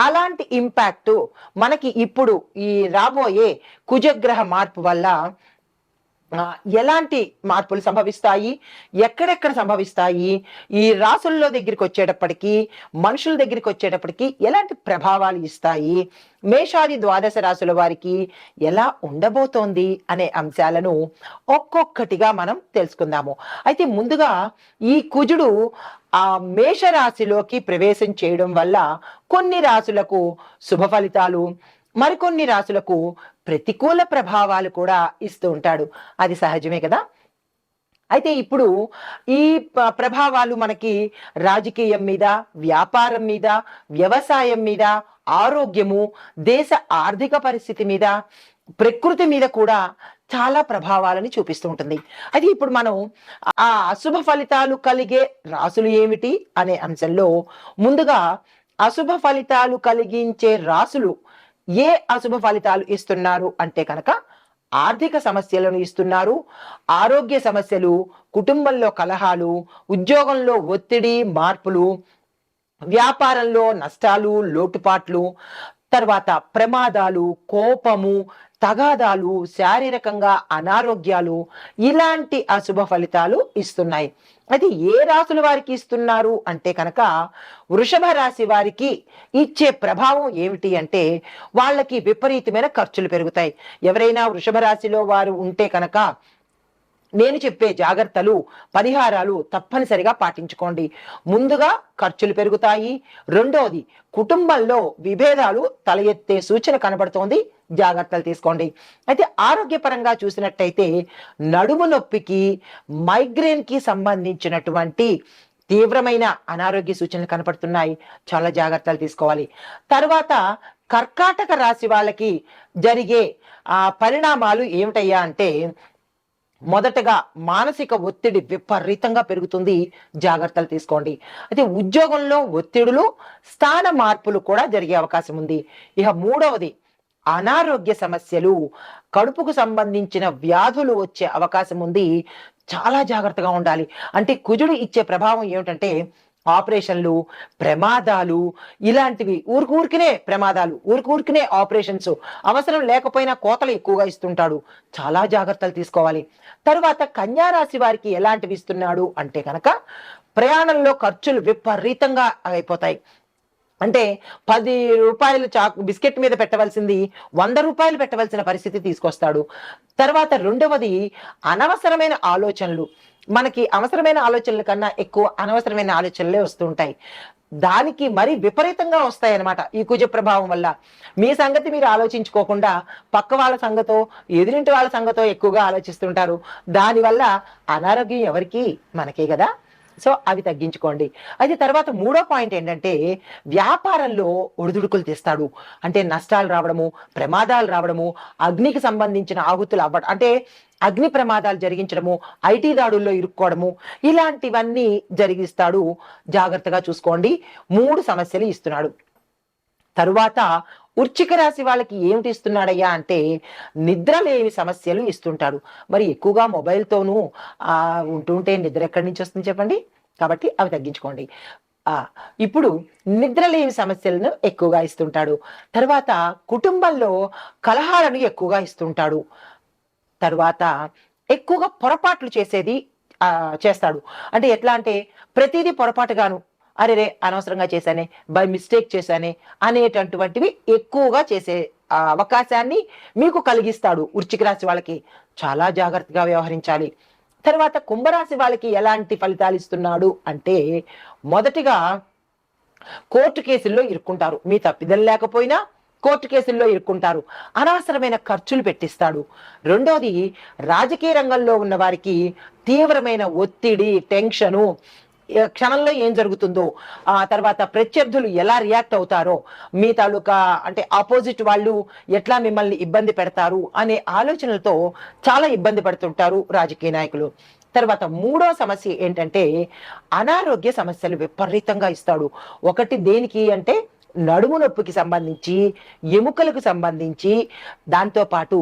అలాంటి ఇంపాక్ట్ మనకి ఇప్పుడు ఈ రాబోయే కుజగ్రహ మార్పు వల్ల ఎలాంటి మార్పులు సంభవిస్తాయి? ఎక్కడెక్కడ సంభవిస్తాయి? ఈ రాసుల్లో దగ్గరికి వచ్చేటప్పటికి మనుషుల దగ్గరికి వచ్చేటప్పటికి ఎలాంటి ప్రభావాలు ఇస్తాయి? మేషాది ద్వాదశ రాసుల వారికి ఎలా ఉండబోతోంది అనే అంశాలను ఒక్కొక్కటిగా మనం తెలుసుకుందాము. అయితే ముందుగా ఈ కుజుడు ఆ మేషరాశిలోకి ప్రవేశం చేయడం వల్ల కొన్ని రాసులకు శుభ ఫలితాలు మరికొన్ని రాసులకు ప్రతికూల ప్రభావాలు కూడా ఇస్తూ ఉంటాడు. అది సహజమే కదా? అయితే ఇప్పుడు ఈ ప్రభావాలు మనకి రాజకీయం మీద వ్యాపారం మీద వ్యవసాయం మీద ఆరోగ్యము దేశ ఆర్థిక పరిస్థితి మీద ప్రకృతి మీద కూడా చాలా ప్రభావాలని చూపిస్తూ ఉంటుంది. అది ఇప్పుడు మనం ఆ అశుభ ఫలితాలు కలిగే రాసులు ఏమిటి అనే అంశంలో ముందుగా అశుభ ఫలితాలు కలిగించే రాసులు ఏ అశుభ ఫలితాలు ఇస్తున్నారు అంటే కనుక ఆర్థిక సమస్యలను ఇస్తున్నారు ఆరోగ్య సమస్యలు కుటుంబంలో కలహాలు ఉద్యోగంలో ఒత్తిడి మార్పులు వ్యాపారంలో నష్టాలు లోటుపాట్లు తర్వాత ప్రమాదాలు కోపము తగాదాలు శారీరకంగా అనారోగ్యాలు ఇలాంటి అశుభ ఫలితాలు ఇస్తున్నాయి. అది ఏ రాసుల వారికి ఇస్తున్నారు అంటే కనుక వృషభ రాశి వారికి ఇచ్చే ప్రభావం ఏమిటి అంటే వాళ్ళకి విపరీతమైన ఖర్చులు పెరుగుతాయి. ఎవరైనా వృషభ రాశిలో వారు ఉంటే కనుక నేను చెప్పే జాగ్రత్తలు పరిహారాలు తప్పనిసరిగా పాటించుకోండి. ముందుగా ఖర్చులు పెరుగుతాయి. రెండోది కుటుంబంలో విభేదాలు తల ఎత్తే సూచన కనబడుతోంది. జాగ్రత్తలు తీసుకోండి. అయితే ఆరోగ్యపరంగా చూసినట్టయితే నడుము నొప్పికి మైగ్రేన్కి సంబంధించినటువంటి తీవ్రమైన అనారోగ్య సూచనలు కనపడుతున్నాయి. చాలా జాగ్రత్తలు తీసుకోవాలి. తర్వాత కర్కాటక రాశి వాళ్ళకి జరిగే ఆ పరిణామాలు ఏమిటయ్యా అంటే మొదటగా మానసిక ఒత్తిడి విపరీతంగా పెరుగుతుంది. జాగ్రత్తలు తీసుకోండి. అయితే ఉద్యోగంలో ఒత్తిడులు స్థాన మార్పులు కూడా జరిగే అవకాశం ఉంది. ఇక మూడవది అనారోగ్య సమస్యలు కడుపుకు సంబంధించిన వ్యాధులు వచ్చే అవకాశం ఉంది. చాలా జాగ్రత్తగా ఉండాలి. అంటే కుజుడు ఇచ్చే ప్రభావం ఏమిటంటే ఆపరేషన్లు ప్రమాదాలు ఇలాంటివి. ఊరికూరికినే ప్రమాదాలు ఊరికూరికినే ఆపరేషన్స్. అవసరం లేకపోయినా కోతలు ఎక్కువగా ఇస్తుంటాడు. చాలా జాగ్రత్తలు తీసుకోవాలి. తరువాత కన్యా రాశి వారికి ఎలాంటివి ఇస్తున్నాడు అంటే కనుక ప్రయాణంలో ఖర్చులు విపరీతంగా అయిపోతాయి. అంటే పది రూపాయలు చాక్ బిస్కెట్ మీద పెట్టవలసింది వంద రూపాయలు పెట్టవలసిన పరిస్థితి తీసుకొస్తాడు. తర్వాత రెండవది అనవసరమైన ఆలోచనలు. మనకి అవసరమైన ఆలోచనల కన్నా ఎక్కువ అనవసరమైన ఆలోచనలే వస్తుంటాయి. దానికి మరి విపరీతంగా వస్తాయన్నమాట ఈ కుజ ప్రభావం వల్ల. మీ సంగతి మీరు ఆలోచించుకోకుండా పక్క వాళ్ళ సంగతో ఎదురింటి వాళ్ళ సంగతో ఎక్కువగా ఆలోచిస్తుంటారు. దానివల్ల అనారోగ్యం ఎవరికి మనకే కదా. సో అవి తగ్గించుకోండి. అయితే తర్వాత మూడో పాయింట్ ఏంటంటే వ్యాపారంలో ఒడిదుడుకులు తెస్తాడు. అంటే నష్టాలు రావడము ప్రమాదాలు రావడము అగ్నికి సంబంధించిన ఆహుతులు అవ్వడం అంటే అగ్ని ప్రమాదాలు జరిగించడము ఐటీ దాడుల్లో ఇరుక్కోవడము ఇలాంటివన్నీ జరిగిస్తాడు. జాగ్రత్తగా చూసుకోండి. మూడు సమస్యలు ఇస్తున్నాడు. తరువాత వృచ్చిక రాశి వాళ్ళకి ఏమిటి ఇస్తున్నాడయ్యా అంటే నిద్ర లేని సమస్యలు ఇస్తుంటాడు. మరి ఎక్కువగా మొబైల్తోనూ ఉంటుంటే నిద్ర ఎక్కడి నుంచి వస్తుంది చెప్పండి? కాబట్టి అవి తగ్గించుకోండి. ఇప్పుడు నిద్ర లేని సమస్యలను ఎక్కువగా ఇస్తుంటాడు. తర్వాత కుటుంబంలో కలహాలను ఎక్కువగా ఇస్తుంటాడు. తర్వాత ఎక్కువగా పొరపాట్లు చేసేది చేస్తాడు. అంటే ఎట్లా అంటే ప్రతిదీ పొరపాటుగాను అరేరే అనవసరంగా చేశానే బై మిస్టేక్ చేశానే అనేటటువంటివి ఎక్కువగా చేసే అవకాశాన్ని మీకు కలిగిస్తాడు వృచ్చిక రాశి వాళ్ళకి. చాలా జాగ్రత్తగా వ్యవహరించాలి. తర్వాత కుంభరాశి వాళ్ళకి ఎలాంటి ఫలితాలు ఇస్తున్నాడు అంటే మొదటిగా కోర్టు కేసుల్లో ఇరుక్కుంటారు. మీ తప్పిదం లేకపోయినా కోర్టు కేసుల్లో ఇరుక్కుంటారు. అనవసరమైన ఖర్చులు పెట్టిస్తాడు. రెండోది రాజకీయ రంగంలో ఉన్న వారికి తీవ్రమైన ఒత్తిడి టెన్షను క్షణంలో ఏం జరుగుతుందో ఆ తర్వాత ప్రత్యర్థులు ఎలా రియాక్ట్ అవుతారో మీ తాలూకా అంటే ఆపోజిట్ వాళ్ళు ఎట్లా మిమ్మల్ని ఇబ్బంది పెడతారు అనే ఆలోచనలతో చాలా ఇబ్బంది పడుతుంటారు రాజకీయ నాయకులు. తర్వాత మూడో సమస్య ఏంటంటే అనారోగ్య సమస్యలు విపరీతంగా ఇస్తాడు. ఒకటి దేనికి అంటే నడుము నొప్పికి సంబంధించి ఎముకలకు సంబంధించి దాంతో పాటు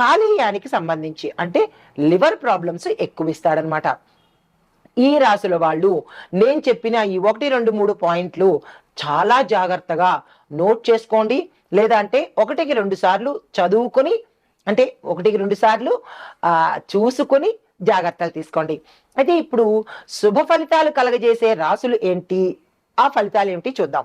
కాలేయానికి సంబంధించి అంటే లివర్ ప్రాబ్లమ్స్ ఎక్కువ ఇస్తాడనమాట. ఈ రాశుల వాళ్ళు నేను చెప్పిన ఈ ఒకటి రెండు మూడు పాయింట్లు చాలా జాగ్రత్తగా నోట్ చేసుకోండి. లేదా అంటే ఒకటికి రెండు సార్లు చదువుకొని అంటే ఒకటికి రెండు సార్లు చూసుకొని జాగ్రత్తలు తీసుకోండి. అయితే ఇప్పుడు శుభ ఫలితాలు కలగజేసే రాసులు ఏంటి? ఆ ఫలితాలు ఏమిటి చూద్దాం.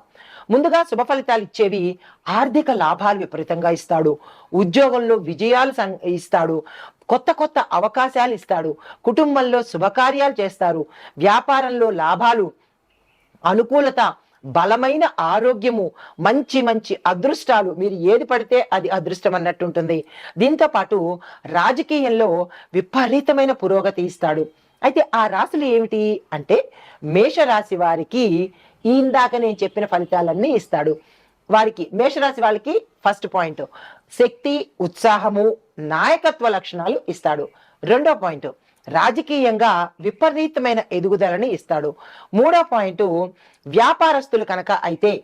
ముందుగా శుభ ఫలితాలు ఇచ్చేవి ఆర్థిక లాభాలు విపరీతంగా ఇస్తాడు. ఉద్యోగంలో విజయాలు సం- ఇస్తాడు. కొత్త కొత్త అవకాశాలు ఇస్తాడు. కుటుంబంలో శుభకార్యాలు చేస్తారు. వ్యాపారంలో లాభాలు అనుకూలత బలమైన ఆరోగ్యము మంచి మంచి అదృష్టాలు. మీరు ఏది పడితే అది అదృష్టం అన్నట్టు ఉంటుంది దీంతో పాటు రాజకీయంలో విపరీతమైన పురోగతి ఇస్తాడు. అయితే ఆ రాశులు ఏమిటి అంటే మేషరాశి వారికి ఇందాక నేను చెప్పిన ఫలితాలన్నీ ఇస్తాడు. వారికి మేషరాశి వాళ్ళకి ఫస్ట్ పాయింట్ శక్తి ఉత్సాహము నాయకత్వ లక్షణాలు ఇస్తాడు. రెండో పాయింట్ రాజకీయంగా విపరీతమైన ఎదుగుదలని ఇస్తాడు. మూడో పాయింట్ వ్యాపారస్తులు కనుక అయితే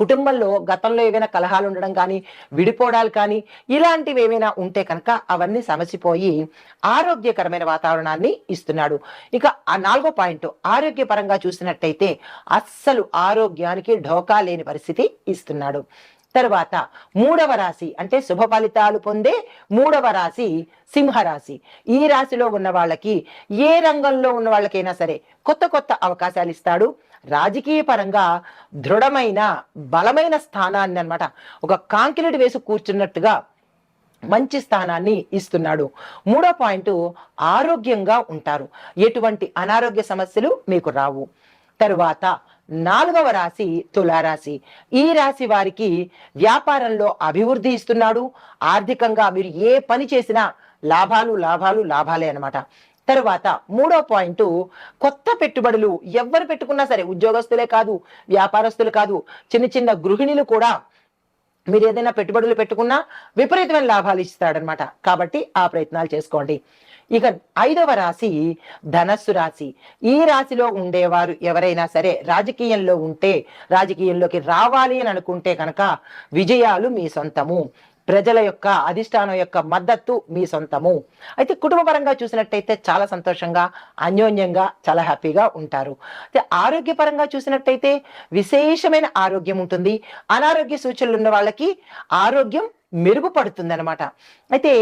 కుటుంబంలో గతంలో ఏవైనా కలహాలు ఉండడం కానీ విడిపోవడాలు కానీ ఇలాంటివి ఏమైనా ఉంటే కనుక అవన్నీ సమసిపోయి ఆరోగ్యకరమైన వాతావరణాన్ని ఇస్తున్నాడు. ఇక ఆ నాలుగో పాయింట్ ఆరోగ్యపరంగా చూసినట్టయితే అస్సలు ఆరోగ్యానికి ఢోకా లేని పరిస్థితి ఇస్తున్నాడు. తర్వాత మూడవ రాశి అంటే శుభ ఫలితాలు పొందే మూడవ రాశి సింహరాశి. ఈ రాశిలో ఉన్న వాళ్ళకి ఏ రంగంలో ఉన్న వాళ్ళకైనా సరే కొత్త కొత్త అవకాశాలు ఇస్తాడు. రాజకీయ పరంగా దృఢమైన బలమైన స్థానాన్ని అన్నమాట. ఒక కాంక్రీట్ వేసి కూర్చున్నట్టుగా మంచి స్థానాన్ని ఇస్తున్నాడు. మూడో పాయింట్ ఆరోగ్యంగా ఉంటారు. ఎటువంటి అనారోగ్య సమస్యలు మీకు రావు. తరువాత నాలుగవ రాశి తులారాశి. ఈ రాశి వారికి వ్యాపారంలో అభివృద్ధి ఇస్తున్నాడు. ఆర్థికంగా మీరు ఏ పని చేసినా లాభాలు లాభాలు లాభాలే అనమాట తరువాత మూడో పాయింట్ కొత్త పెట్టుబడులు ఎవరు పెట్టుకున్నా సరే ఉద్యోగస్తులే కాదు వ్యాపారస్తులు కాదు చిన్న చిన్న గృహిణులు కూడా మీరు ఏదైనా పెట్టుబడులు పెట్టుకున్నా విపరీతమైన లాభాలు ఇస్తాడనమాట కాబట్టి ఆ ప్రయత్నాలు చేసుకోండి. ఇక ఐదవ రాశి ధనస్సు రాశి. ఈ రాశిలో ఉండేవారు ఎవరైనా సరే రాజకీయంలో ఉంటే రాజకీయంలోకి రావాలి అని అనుకుంటే కనుక విజయాలు మీ సొంతము. ప్రజల యొక్క అధిష్టానం యొక్క మద్దతు మీ సొంతము. అయితే కుటుంబ పరంగా చూసినట్టయితే చాలా సంతోషంగా అన్యోన్యంగా చాలా హ్యాపీగా ఉంటారు. అయితే ఆరోగ్యపరంగా చూసినట్టయితే విశేషమైన ఆరోగ్యం ఉంటుంది. అనారోగ్య సూచనలు ఉన్న వాళ్ళకి ఆరోగ్యం మెరుగుపడుతుంది అనమాట అయితే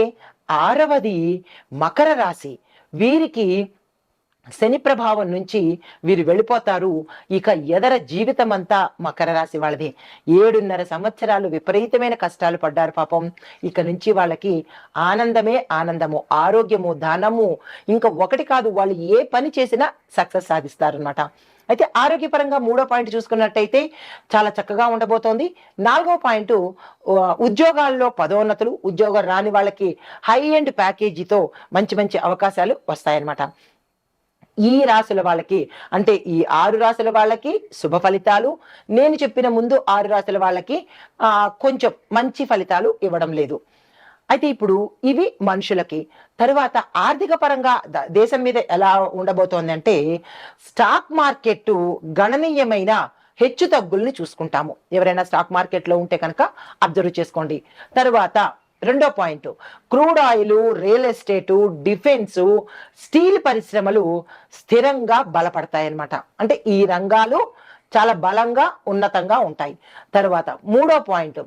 ఆరవది మకర రాశి. వీరికి శని ప్రభావం నుంచి వీరు వెళ్ళిపోతారు. ఇక ఎదర జీవితం అంతా మకర రాశి వాళ్ళది. ఏడున్నర సంవత్సరాలు విపరీతమైన కష్టాలు పడ్డారు పాపం. ఇక నుంచి వాళ్ళకి ఆనందమే ఆనందము ఆరోగ్యము ధనము ఇంకా ఒకటి కాదు వాళ్ళు ఏ పని చేసినా సక్సెస్ సాధిస్తారనమాట అయితే ఆరోగ్యపరంగా మూడో పాయింట్ చూసుకున్నట్టయితే చాలా చక్కగా ఉండబోతోంది. నాలుగో పాయింట్ ఉద్యోగాల్లో పదోన్నతులు ఉద్యోగం రాని వాళ్ళకి హై ఎండ్ ప్యాకేజీతో మంచి మంచి అవకాశాలు వస్తాయన్నమాట. ఈ రాసుల వాళ్ళకి అంటే ఈ ఆరు రాసుల వాళ్ళకి శుభ ఫలితాలు. నేను చెప్పిన ముందు ఆరు రాసుల వాళ్ళకి కొంచెం మంచి ఫలితాలు ఇవ్వడం లేదు. అయితే ఇప్పుడు ఇవి మనుషులకి. తరువాత ఆర్థిక పరంగా ద- దేశం మీద ఎలా ఉండబోతోంది అంటే స్టాక్ మార్కెట్ గణనీయమైన హెచ్చు తగ్గుల్ని చూసుకుంటాము. ఎవరైనా స్టాక్ మార్కెట్లో ఉంటే కనుక అబ్జర్వ్ చేసుకోండి. తరువాత రెండో point crude oil real estate defence steel పరిశ్రమలు స్థిరంగా బలపడతాయన్నమాట. అంటే ఈ రంగాలు చాలా బలంగా ఉన్నతంగా ఉంటాయి. తర్వాత మూడో పాయింట్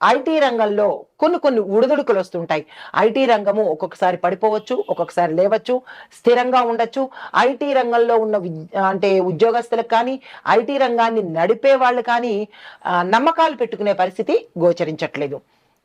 ఐటీ రంగంలో కొన్ని కొన్ని ఉడుదుడుకులు వస్తుంటాయి. ఐటీ రంగము ఒక్కొక్కసారి పడిపోవచ్చు ఒక్కొక్కసారి లేవచ్చు స్థిరంగా ఉండొచ్చు. ఐటీ రంగంలో ఉన్న అంటే ఉద్యోగస్తులకు కానీ ఐటీ రంగాన్ని నడిపే వాళ్ళు కానీ నమ్మకాలు పెట్టుకునే పరిస్థితి గోచరించట్లేదు.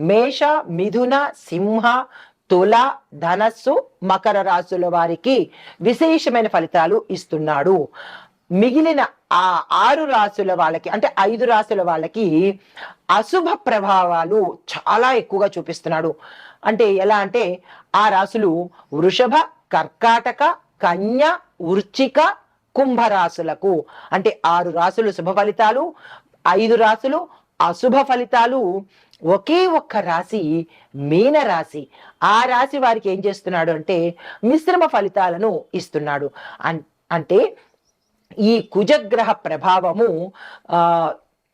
మేష మిథున సింహ తుల ధనస్సు మకర రాశుల వారికి విశేషమైన ఫలితాలు ఇస్తున్నాడు. మిగిలిన ఆ ఆరు రాసుల వాళ్ళకి అంటే ఐదు రాసుల వాళ్ళకి అశుభ ప్రభావాలు చాలా ఎక్కువగా చూపిస్తున్నాడు. అంటే ఎలా అంటే ఆ రాసులు వృషభ కర్కాటక కన్య వృచ్చిక కుంభరాశులకు. అంటే ఆరు రాసులు శుభ ఫలితాలు ఐదు రాసులు అశుభ ఫలితాలు ఒకే ఒక్క రాశి మీన రాశి. ఆ రాశి వారికి ఏం చేస్తున్నాడు అంటే మిశ్రమ ఫలితాలను ఇస్తున్నాడు. అన్- అంటే ఈ కుజగ్రహ ప్రభావము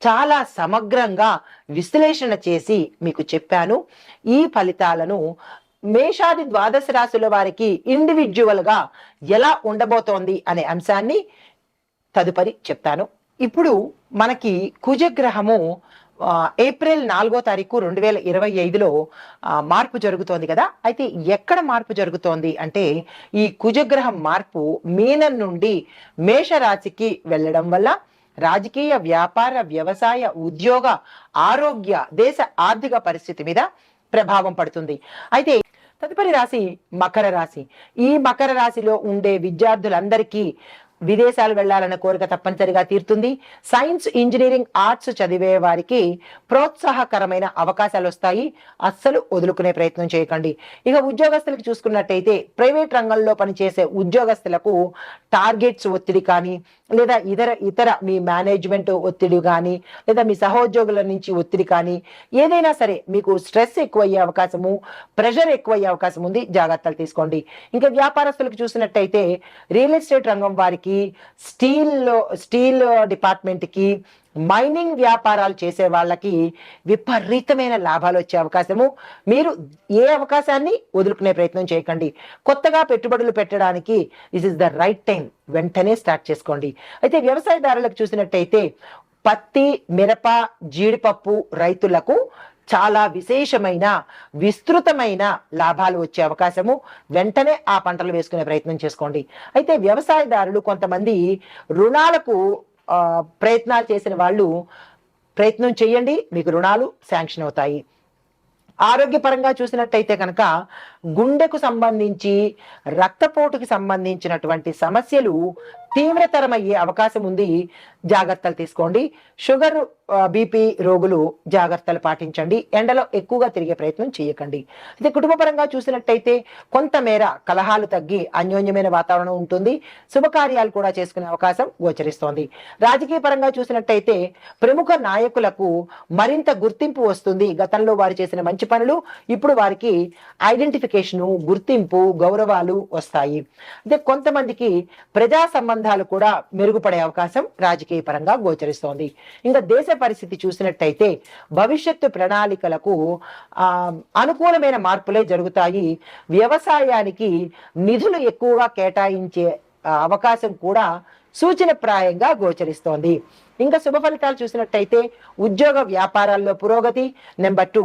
చాలా సమగ్రంగా విశ్లేషణ చేసి మీకు చెప్పాను. ఈ ఫలితాలను మేషాది ద్వాదశ రాశుల వారికి ఇండివిజువల్గా ఎలా ఉండబోతోంది అనే అంశాన్ని తదుపరి చెప్తాను. ఇప్పుడు మనకి కుజగ్రహము ఏప్రిల్ నాలుగో తారీఖు రెండు వేల ఇరవై ఐదులో మార్పు జరుగుతోంది కదా? అయితే ఎక్కడ మార్పు జరుగుతోంది అంటే ఈ కుజగ్రహం మార్పు మీనం నుండి మేషరాశికి వెళ్ళడం వల్ల రాజకీయ వ్యాపార వ్యవసాయ ఉద్యోగ ఆరోగ్య దేశ ఆర్థిక పరిస్థితి మీద ప్రభావం పడుతుంది. అయితే తదుపరి రాశి మకర రాశి. ఈ మకర రాశిలో ఉండే విద్యార్థులందరికీ విదేశాలు వెళ్ళాలన్న కోరిక తప్పనిసరిగా తీరుతుంది. సైన్స్ ఇంజనీరింగ్ ఆర్ట్స్ చదివే వారికి ప్రోత్సాహకరమైన అవకాశాలు వస్తాయి. అస్సలు వదులుకునే ప్రయత్నం చేయకండి. ఇక ఉద్యోగస్తులకు చూసుకున్నట్టయితే ప్రైవేట్ రంగంలో పనిచేసే ఉద్యోగస్తులకు టార్గెట్స్ ఒత్తిడి కానీ లేదా ఇతర ఇతర మీ మేనేజ్మెంట్ ఒత్తిడి కానీ లేదా మీ సహోద్యోగుల నుంచి ఒత్తిడి కానీ ఏదైనా సరే మీకు స్ట్రెస్ ఎక్కువయ్యే అవకాశము ప్రెషర్ ఎక్కువయ్యే అవకాశం ఉంది. జాగ్రత్తలు తీసుకోండి. ఇంకా వ్యాపారస్తులకు చూసినట్టయితే రియల్ ఎస్టేట్ రంగం వారికి వ్యాపారాలకి స్టీల్ స్టీల్ డిపార్ట్మెంట్కి మైనింగ్ వ్యాపారాలు చేసే వాళ్ళకి విపరీతమైన లాభాలు వచ్చే అవకాశము. మీరు ఏ అవకాశాన్ని వదులుకునే ప్రయత్నం చేయకండి. కొత్తగా పెట్టుబడులు పెట్టడానికి this is the right time వెంటనే స్టార్ట్ చేసుకోండి. అయితే వ్యవసాయదారులకు చూసినట్టయితే పత్తి మిరప జీడిపప్పు రైతులకు చాలా విశేషమైన విస్తృతమైన లాభాలు వచ్చే అవకాశము. వెంటనే ఆ పంటలు వేసుకునే ప్రయత్నం చేసుకోండి. అయితే వ్యవసాయదారులు కొంతమంది రుణాలకు ప్రయత్నాలు చేసిన వాళ్ళు ప్రయత్నం చేయండి మీకు రుణాలు శాంక్షన్ అవుతాయి. ఆరోగ్యపరంగా చూసినట్టయితే కనుక గుండెకు సంబంధించి రక్తపోటుకి సంబంధించినటువంటి సమస్యలు తీవ్రతరమయ్యే అవకాశం ఉంది. జాగ్రత్తలు తీసుకోండి. షుగర్ బీపీ రోగులు జాగ్రత్తలు పాటించండి. ఎండలో ఎక్కువగా తిరిగే ప్రయత్నం చేయకండి. అయితే కుటుంబపరంగా చూసినట్టయితే కొంతమేర కలహాలు తగ్గి అన్యోన్యమైన వాతావరణం ఉంటుంది. శుభకార్యాలు కూడా చేసుకునే అవకాశం గోచరిస్తోంది. రాజకీయ పరంగా చూసినట్టయితే ప్రముఖ నాయకులకు మరింత గుర్తింపు వస్తుంది. గతంలో వారు చేసిన మంచి పనులు ఇప్పుడు వారికి ఐడెంటిఫికేషను గుర్తింపు గౌరవాలు వస్తాయి. అయితే కొంతమందికి ప్రజా సంబంధాలు కూడా మెరుగుపడే అవకాశం రాజకీయ పరంగా గోచరిస్తోంది. ఇంకా దేశ పరిస్థితి చూసినట్టయితే భవిష్యత్తు ప్రణాళికలకు అనుకూలమైన మార్పులే జరుగుతాయి. వ్యవసాయానికి నిధులు ఎక్కువగా కేటాయించే అవకాశం కూడా సూచన ప్రాయంగా గోచరిస్తోంది. ఇంకా శుభ ఫలితాలు చూసినట్టయితే ఉద్యోగ వ్యాపారాల్లో పురోగతి. నెంబర్ టూ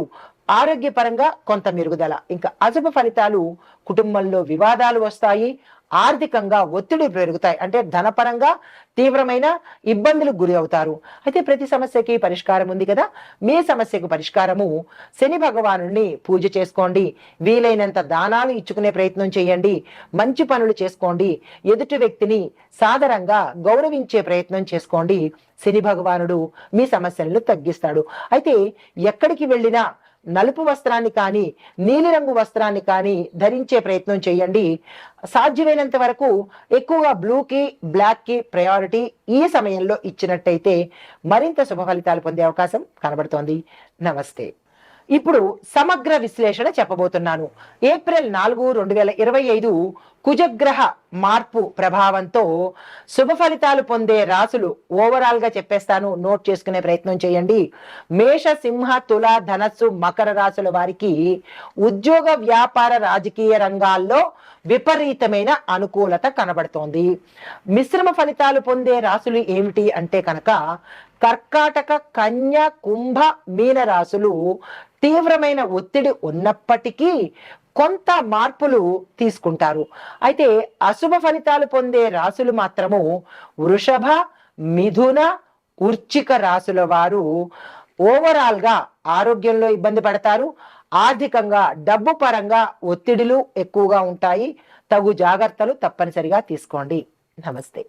ఆరోగ్యపరంగా కొంత మెరుగుదల. ఇంకా అశుభ ఫలితాలు కుటుంబంలో వివాదాలు వస్తాయి ఆర్థికంగా ఒత్తిడి పెరుగుతాయి. అంటే ధనపరంగా తీవ్రమైన ఇబ్బందులకు గురి అవుతారు. అయితే ప్రతి సమస్యకి పరిష్కారం ఉంది కదా? మీ సమస్యకు పరిష్కారము శని భగవాను పూజ చేసుకోండి. వీలైనంత దానాలు ఇచ్చుకునే ప్రయత్నం చేయండి. మంచి పనులు చేసుకోండి. ఎదుటి వ్యక్తిని సాదరంగా గౌరవించే ప్రయత్నం చేసుకోండి. శని భగవానుడు మీ సమస్యలను తగ్గిస్తాడు. అయితే ఎక్కడికి వెళ్ళినా నలుపు వస్త్రాన్ని కానీ నీలిరంగు వస్త్రాన్ని కానీ ధరించే ప్రయత్నం చేయండి. సాధ్యమైనంత వరకు ఎక్కువగా బ్లూకి బ్లాక్కి ప్రయారిటీ ఈ సమయంలో ఇచ్చినట్టయితే మరింత శుభ ఫలితాలు పొందే అవకాశం కనబడుతోంది. నమస్తే. ఇప్పుడు సమగ్ర విశ్లేషణ చెప్పబోతున్నాను. ఏప్రిల్ నాలుగు రెండు వేల ఇరవై ఐదు కుజగ్రహ మార్పు ప్రభావంతో శుభ ఫలితాలు పొందే రాసులు ఓవరాల్గా చెప్పేస్తాను. నోట్ చేసుకునే ప్రయత్నం చేయండి. మేష సింహ తుల ధనస్సు మకర రాసుల వారికి ఉద్యోగ వ్యాపార రాజకీయ రంగాల్లో విపరీతమైన అనుకూలత కనబడుతోంది. మిశ్రమ ఫలితాలు పొందే రాసులు ఏమిటి అంటే కనుక కర్కాటక కన్య కుంభ మీన రాసులు తీవ్రమైన ఒత్తిడి ఉన్నప్పటికీ కొంత మార్పులు తీసుకుంటారు. అయితే అశుభ ఫలితాలు పొందే రాసులు మాత్రము వృషభ మిథున ఉర్చిక రాసుల వారు ఓవరాల్గా ఆరోగ్యంలో ఇబ్బంది పడతారు. ఆర్థికంగా డబ్బు పరంగా ఒత్తిడిలు ఎక్కువగా ఉంటాయి. తగు జాగ్రత్తలు తప్పనిసరిగా తీసుకోండి. నమస్తే.